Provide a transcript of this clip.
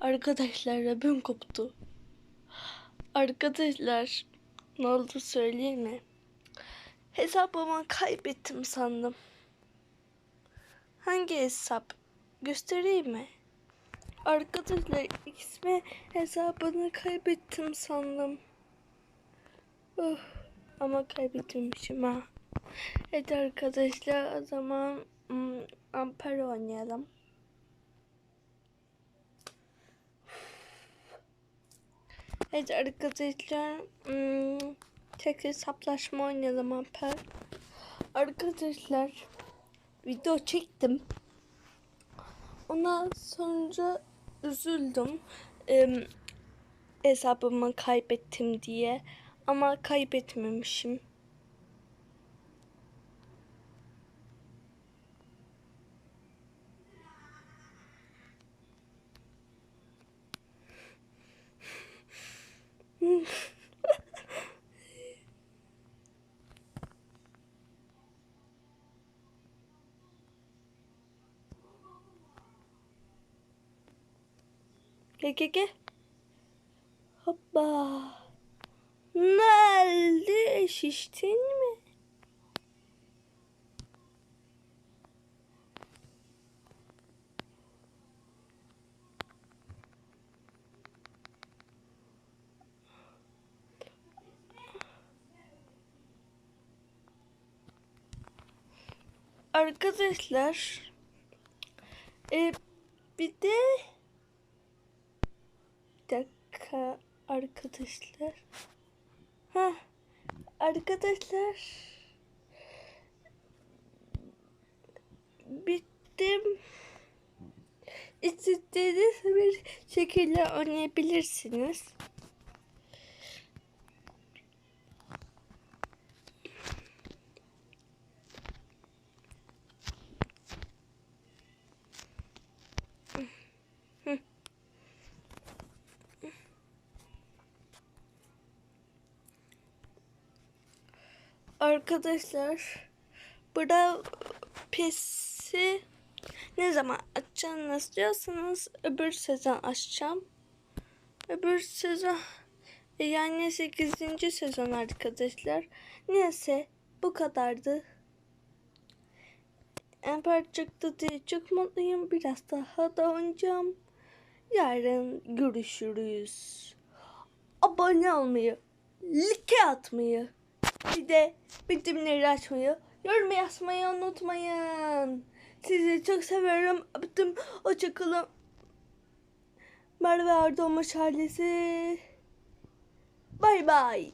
Arkadaşlar rabim koptu. Arkadaşlar ne oldu söyleyeyim mi? Hesabımı kaybettim sandım. Hangi hesap? Göstereyim mi? Arkadaşlar ismi hesabını kaybettim sandım. Oh, ama kaybetmişim ha. Evet arkadaşlar o zaman hmm, Amper oynayalım. Evet arkadaşlar hmm, tek hesaplaşma oynayalım Amper. Arkadaşlar video çektim. Ondan sonra üzüldüm. Ee, hesabımı kaybettim diye. Ama kaybetmemişim. Gel gel gel. Hoppa. Nerede? Şiştin mi? Arkadaşlar e, bir de dakika arkadaşlar. Ha arkadaşlar. Bittim. İstediğiniz bir şekilde oynayabilirsiniz. Arkadaşlar burada pesi ne zaman açacağını diyorsanız öbür sezon açacağım. Öbür sezon e, yani 8. sezon arkadaşlar. Neyse bu kadardı. Emper çıktı diye çok mutluyum. Biraz daha da oynayacağım. Yarın görüşürüz. Abone olmayı, like atmayı, bir de bildirimleri açmayı, yorum yazmayı unutmayın. Sizi çok seviyorum. Öptüm. Hoşçakalın. Merve Erdoğan ailesi. Bay bay.